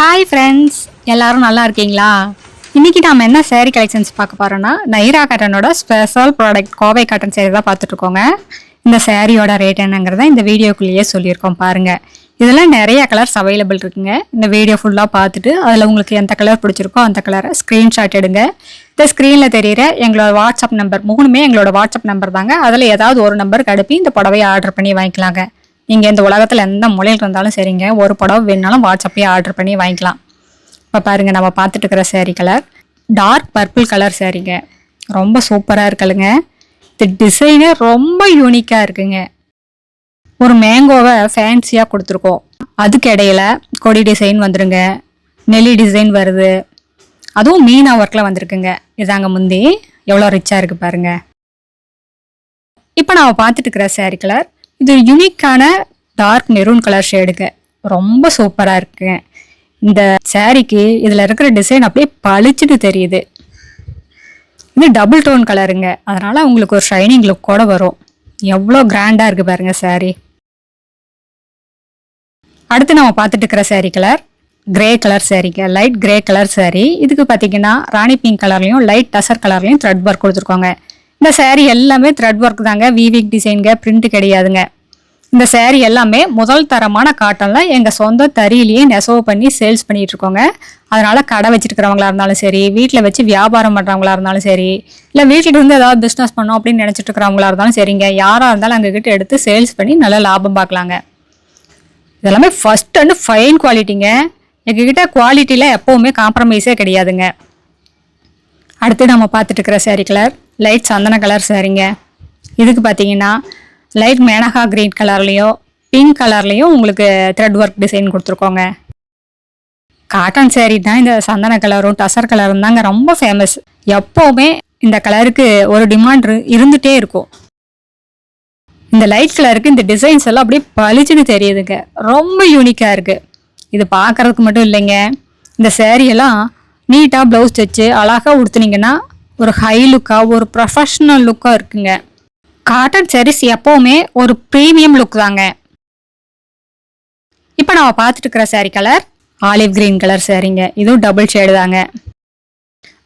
Hi friends எல்லாரும் நல்லா இருக்கீங்களா? இன்னைக்கு நாம் என்ன சேரீ கலெக்ஷன்ஸ் பார்க்க போகிறோன்னா Naira காட்டனோட special product Kovai cotton saree தான் பார்த்துட்ருக்கோங்க இந்த சேரீயோட ரேட் என்னங்கிறத இந்த வீடியோக்குள்ளேயே சொல்லியிருக்கோம் பாருங்கள் இதெல்லாம் நிறைய கலர்ஸ் அவைலபிள் இருக்குங்க. இந்த வீடியோ ஃபுல்லாக பார்த்துட்டு அதில் உங்களுக்கு எந்த கலர் பிடிச்சிருக்கோ அந்த கலரை ஸ்க்ரீன்ஷாட் எடுங்க. இந்த ஸ்க்ரீனில் தெரியிற எங்களோட வாட்ஸ்அப் நம்பர் மூணுமே எங்களோட வாட்ஸ்அப் நம்பர் தாங்க. அதில் ஏதாவது ஒரு நம்பருக்கு அனுப்பி இந்த புடவையை ஆர்டர் பண்ணி வாங்கிக்கலாங்க. நீங்கள் இந்த உலகத்தில் எந்த மூலையில் இருந்தாலும் சரிங்க. ஒரு புடவை வேணுனாலும் வாட்ஸ்அப்பே ஆர்டர் பண்ணி வாங்கிக்கலாம். இப்போ பாருங்கள் நம்ம பார்த்துட்டு இருக்கிற saree colour dark purple colour சேரீங்க ரொம்ப சூப்பராக இருக்குல்லுங்க. இந்த டிசைனு ரொம்ப யூனிக்காக இருக்குங்க. ஒரு மேங்கோவை ஃபேன்சியாக கொடுத்துருக்கோம். அதுக்கு இடையில கொடி டிசைன் வந்துருங்க. நெல்லி டிசைன் வருது. அதுவும் மீனா ஒர்க்கில் வந்திருக்குங்க. இதாங்க முந்தி. எவ்வளோ ரிச்சாக இருக்குது பாருங்க. இப்போ நான் பார்த்துட்டு இருக்கிற சேரீ கலர் இது யூனிக்கான டார்க் மெரூன் கலர் ஷேடுங்க ரொம்ப சூப்பராக இருக்குங்க இந்த சாரிக்கு இதில் இருக்கிற டிசைன் அப்படியே பளிச்சுட்டு தெரியுது. இது டபுள் டோன் கலருங்க அதனால் உங்களுக்கு ஒரு ஷைனிங் லுக் கூட வரும். எவ்வளோ கிராண்டாக இருக்குது பாருங்கள் saree. அடுத்து நம்ம பார்த்துட்டு இருக்கிற saree கலர் கிரே கலர் சாரீங்க லைட் கிரே கலர் saree. இதுக்கு பார்த்தீங்கன்னா ராணி பிங்க் கலர்லையும் லைட் டசர் கலர்லையும் த்ரெட் ஒர்க் கொடுத்துருக்கோங்க. இந்த saree எல்லாமே த்ரெட் ஒர்க் தாங்க. வீவிக் டிசைனுங்க பிரிண்ட் கிடையாதுங்க. இந்த சேரீ எல்லாமே முதல் தரமான காட்டனில் எங்கள் சொந்த தறியிலேயே நெசவு பண்ணி சேல்ஸ் பண்ணிகிட்டு இருக்கோங்க. அதனால் கடை வச்சுருக்கிறவங்களா இருந்தாலும் சரி வீட்டில் வச்சு வியாபாரம் பண்ணுறவங்களா இருந்தாலும் சரி இல்லை வீட்டில் இருந்து ஏதாவது பிஸ்னஸ் பண்ணோம் அப்படின்னு நினச்சிட்டு இருக்கிறவங்களா இருந்தாலும் சரிங்க. யாராக இருந்தாலும் எங்ககிட்ட எடுத்து சேல்ஸ் பண்ணி நல்லா லாபம் பார்க்கலாங்க. இதெல்லாமே ஃபஸ்ட் அண்ட் ஃபைன் குவாலிட்டிங்க எங்ககிட்ட குவாலிட்டியில் எப்போவுமே காம்ப்ரமைஸே கிடையாதுங்க. அடுத்து நம்ம பார்த்துட்டு இருக்கிற சேரீ கலர் லைட் சந்தன கலர் சேரீங்க இதுக்கு பார்த்தீங்கன்னா லைட் மேனகா கிரீன் கலர்லேயோ பிங்க் கலர்லேயும் உங்களுக்கு த்ரெட் ஒர்க் டிசைன் கொடுத்துருக்கோங்க. காட்டன் சேரீ தான் இந்த சந்தன கலரும் டசர் கலரும் தாங்க ரொம்ப ஃபேமஸ் எப்போவுமே இந்த கலருக்கு ஒரு டிமாண்ட் இருந்துகிட்டே இருக்கும். இந்த லைட் கலருக்கு இந்த டிசைன்ஸ் எல்லாம் அப்படியே பளிச்சுன்னு தெரியுதுங்க. ரொம்ப யூனிக்காக இருக்குது இது பார்க்கறதுக்கு மட்டும் இல்லைங்க. இந்த சேரீயெல்லாம் எல்லாம் நீட்டாக ப்ளவுஸ் தைச்சு அழகாக உடுத்துனீங்கன்னா ஒரு ஹை லுக்காக ஒரு ப்ரொஃபஷ்னல் லுக்காக இருக்குங்க. காட்டன் sarees எப்போவுமே ஒரு ப்ரீமியம் லுக் தாங்க. இப்போ நம்ம பார்த்துட்டு இருக்கிற saree colour olive green colour சாரீங்க இதுவும் டபுள் ஷேடு தாங்க.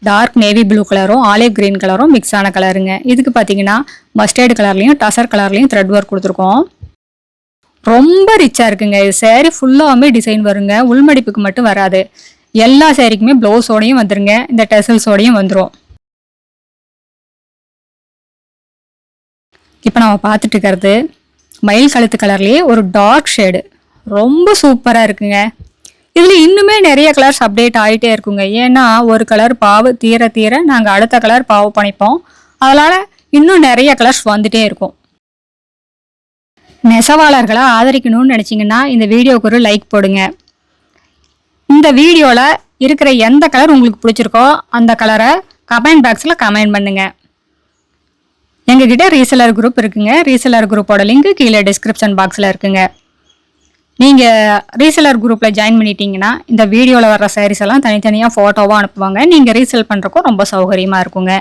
டார்க் நேவி ப்ளூ கலரும் ஆலிவ் கிரீன் கலரும் மிக்ஸ் ஆன கலருங்க இதுக்கு பார்த்தீங்கன்னா மஸ்டர்டு கலர்லையும் டசர் கலர்லையும் த்ரெட் ஒர்க் கொடுத்துருக்கோம். ரொம்ப ரிச்சாக இருக்குங்க. இது சேரீ ஃபுல்லாகவுமே டிசைன் வருங்க. உள்மடிப்புக்கு மட்டும் வராது. எல்லா சேரீக்குமே ப்ளவுஸோடையும் வந்துருங்க. இந்த டெசல்ஸோடையும் வந்துடும் இப்போ நம்ம பார்த்துட்டு இருக்கிறது மயில் கழுத்து கலர்லேயே ஒரு டார்க் ஷேடு ரொம்ப சூப்பராக இருக்குங்க. இதில் இன்னுமே நிறைய கலர்ஸ் அப்டேட் ஆகிட்டே இருக்குங்க. ஏன்னா ஒரு கலர் பாவு தீர தீர நாங்கள் அடுத்த கலர் பாவு பண்ணிப்போம் அதனால் இன்னும் நிறைய கலர்ஸ் வந்துட்டே இருக்கும். நெசவாளர்களை ஆதரிக்கணும்னு நினச்சிங்கன்னா இந்த வீடியோவுக்கு ஒரு லைக் போடுங்க. இந்த வீடியோவில் இருக்கிற எந்த கலர் உங்களுக்கு பிடிச்சிருக்கோ அந்த கலரை கமெண்ட் பாக்ஸில் கமெண்ட் பண்ணுங்கள் எங்ககிட்ட ரீசெலர் குரூப் இருக்குங்க. ரீசெலர் குரூப்போட லிங்க் கீழே டிஸ்கிரிப்ஷன் பாக்ஸில் இருக்குங்க. நீங்கள் ரீசெலர் குரூப்பில் ஜாயின் பண்ணிட்டீங்கன்னா இந்த வீடியோவில் வர்ற சாரீஸ் எல்லாம் தனித்தனியாக ஃபோட்டோவாக அனுப்புவாங்க. நீங்கள் ரீசெல் பண்ணுறக்கும் ரொம்ப சௌகரியமாக இருக்குங்க.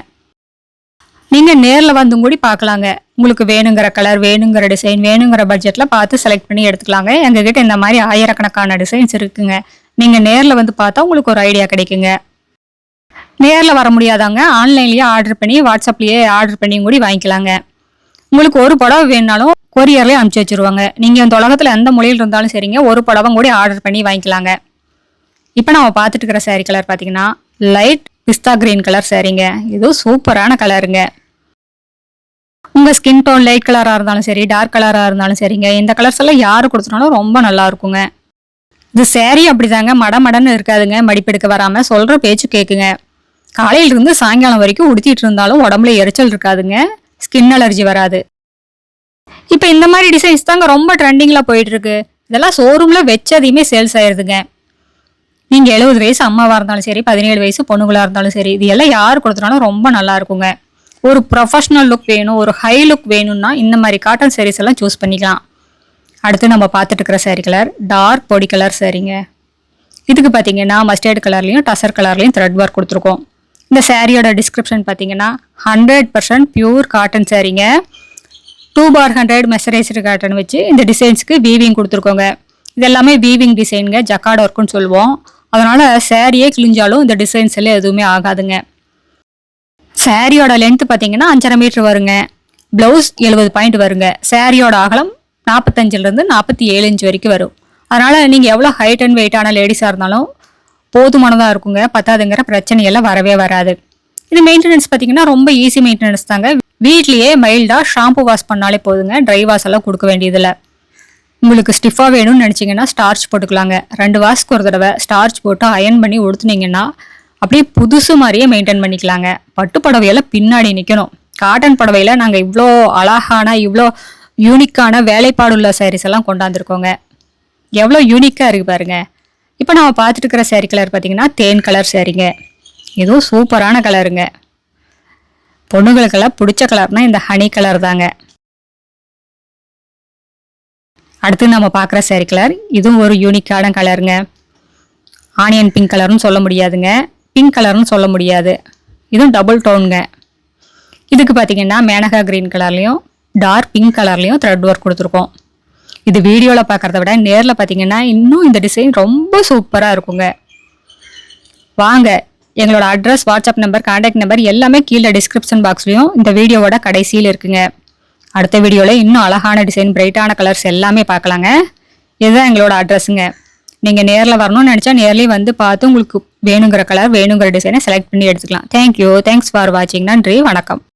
நீங்கள் நேரில் வந்தும் கூடி பார்க்கலாங்க உங்களுக்கு வேணுங்கிற கலர் வேணுங்கிற டிசைன் வேணுங்கிற பட்ஜெட்டில் பார்த்து செலக்ட் பண்ணி எடுத்துக்கலாங்க. எங்ககிட்ட இந்த மாதிரி ஆயிரக்கணக்கான டிசைன்ஸ் இருக்குங்க. நீங்கள் நேரில் வந்து பார்த்தா உங்களுக்கு ஒரு ஐடியா கிடைக்குங்க. நேரில் வர முடியாதாங்க. ஆன்லைன்லேயே ஆர்டர் பண்ணி வாட்ஸ்அப்லேயே ஆர்டர் பண்ணியும் கூட வாங்கிக்கலாங்க. உங்களுக்கு ஒரு புடவை வேணுனாலும் கொரியர்லேயே அனுப்பிச்சி வச்சுருவாங்க. நீங்கள் இந்த உலகத்தில் எந்த மொழியில் இருந்தாலும் சரிங்க. ஒரு புடவை கூட ஆர்டர் பண்ணி வாங்கிக்கலாங்க. இப்போ நம்ம பார்த்துட்டு இருக்கிற சாரீ கலர் பார்த்தீங்கன்னா லைட் பிஸ்தா கிரீன் கலர் சாரீங்க இது சூப்பரான கலருங்க உங்கள் ஸ்கின் டோன் லைட் கலராக இருந்தாலும் சரி டார்க் கலராக இருந்தாலும் சரிங்க. இந்த கலர்ஸ் எல்லாம் யார் கொடுத்துனாலும் ரொம்ப நல்லா இருக்குங்க. இது சேரீ அப்படிதாங்க. மட மடன்னு இருக்காதுங்க மடிப்பெடுக்க வராமல் சொல்கிற பேச்சு கேட்குங்க காலையிலிருந்து சாயங்காலம் வரைக்கும் உடுத்திட்டு இருந்தாலும் உடம்புல எரிச்சல் இருக்காதுங்க. ஸ்கின் அலர்ஜி வராது. இப்போ இந்த மாதிரி டிசைன்ஸ் தாங்க ரொம்ப ட்ரெண்டிங்கில் போயிட்டுருக்கு. இதெல்லாம் ஷோரூமில் வச்சதையுமே சேல்ஸ் ஆயிடுதுங்க நீங்கள் எழுபது வயசு அம்மாவாக இருந்தாலும் சரி பதினேழு வயசு பொண்ணுங்களாக இருந்தாலும் சரி இது எல்லாம் யார் கொடுத்துனாலும் ரொம்ப நல்லா இருக்குங்க. ஒரு ப்ரொஃபஷ்னல் லுக் வேணும் ஒரு ஹை லுக் வேணும்னா இந்த மாதிரி காட்டன் சாரீஸ் எல்லாம் சூஸ் பண்ணிக்கலாம். அடுத்து நம்ம பார்த்துட்டு இருக்கிற சாரீ கலர் டார்க் பொடி கலர் சரிங்க இதுக்கு பார்த்தீங்கன்னா மஸ்டர்ட் கலர்லையும் டசர் கலர்லையும் த்ரெட் ஒர்க் கொடுத்துருக்கோம். இந்த சாரியோட டிஸ்கிரிப்ஷன் பார்த்தீங்கன்னா hundred percent pure cotton சாரீங்க two for hundred mercerised cotton வச்சு இந்த டிசைன்ஸ்க்கு வீவிங் கொடுத்துருக்கோங்க. இது எல்லாமே வீவிங் டிசைனுங்க ஜக்காட் ஒர்க்குன்னு சொல்லுவோம். அதனால் சேரீயே கிழிஞ்சாலும் இந்த டிசைன்ஸ் எல்லாம் எதுவுமே ஆகாதுங்க. சேரீயோட லென்த் பார்த்தீங்கன்னா அஞ்சரை மீட்ரு வருங்க. ப்ளவுஸ் எழுபது பாயிண்ட் வருங்க. சேரீயோட அகலம் நாற்பத்தஞ்சிலேருந்து நாற்பத்தி ஏழு இன்ச் வரைக்கும் வரும். அதனால் நீங்கள் எவ்வளோ ஹைட் அண்ட் வெயிட்டான லேடிஸாக இருந்தாலும் போதுமானதாக இருக்குங்க. பத்தாதுங்கிற பிரச்சனையெல்லாம் வரவே வராது. இது மெயின்டெனன்ஸ் பார்த்தீங்கன்னா ரொம்ப ஈஸி மெயின்டெனன்ஸ் தாங்க. வீட்லேயே மைல்டாக ஷாம்பு வாஷ் பண்ணாலே போதுங்க. ட்ரை வாஷ் எல்லாம் கொடுக்க வேண்டியதில்லை. உங்களுக்கு ஸ்டிஃபாக வேணும்னு நினச்சிங்கன்னா ஸ்டார்ச் போட்டுக்கலாங்க. ரெண்டு வாஷ்க்கு ஒரு தடவை ஸ்டார்ச் போட்டு அயன் பண்ணி உடுத்துனீங்கன்னா அப்படியே புதுசு மாதிரியே மெயின்டைன் பண்ணிக்கலாங்க. பட்டு புடவையெல்லாம் பின்னாடி நிற்கணும் காட்டன் புடவையில் நாங்கள் இவ்வளோ அழகான இவ்வளோ யூனிக்கான வேலைப்பாடுள்ள சாரீஸ் எல்லாம் கொண்டாந்துருக்கோங்க. எவ்வளோ யூனிக்காக இருக்கு பாருங்க. இப்போ நம்ம பார்த்துட்டு இருக்கிற சேரீ கலர் பார்த்தீங்கன்னா தேன் கலர் சேரீங்க இதுவும் சூப்பரான கலருங்க பொண்ணுங்களுக்கெல்லாம் பிடிச்ச கலர்னால் இந்த ஹனி கலர் தாங்க. அடுத்து நம்ம பார்க்குற சேரீ கலர் இதுவும் ஒரு யூனிக்கான கலருங்க ஆனியன் பிங்க் கலர்னு சொல்ல முடியாதுங்க. பிங்க் கலர்னு சொல்ல முடியாது. இதுவும் டபுள் டோனுங்க இதுக்கு பார்த்தீங்கன்னா மேனகா கிரீன் கலர்லேயும் டார்க் பிங்க் கலர்லேயும் த்ரெட் ஒர்க் கொடுத்துருக்கோம். இது வீடியோவில் பார்க்குறத விட நேரில் பார்த்தீங்கன்னா இன்னும் இந்த டிசைன் ரொம்ப சூப்பராக இருக்குங்க. வாங்க எங்களோட address WhatsApp number contact number எல்லாமே கீழே டிஸ்கிரிப்ஷன் பாக்ஸ்லையும் இந்த வீடியோவோட கடைசியில் இருக்குங்க. அடுத்த வீடியோவில் இன்னும் அழகான டிசைன் பிரைட்டான கலர்ஸ் எல்லாமே பார்க்கலாங்க இதுதான் எங்களோட அட்ரஸுங்க நீங்கள் நேரில் வரணும்னு நினச்சா நேர்லேயே வந்து பார்த்து உங்களுக்கு வேணுங்கிற கலர் வேணுங்கிற டிசைனை செலக்ட் பண்ணி எடுத்துக்கலாம். தேங்க்யூ தேங்க்ஸ் ஃபார் வாட்சிங் நன்றி. வணக்கம்.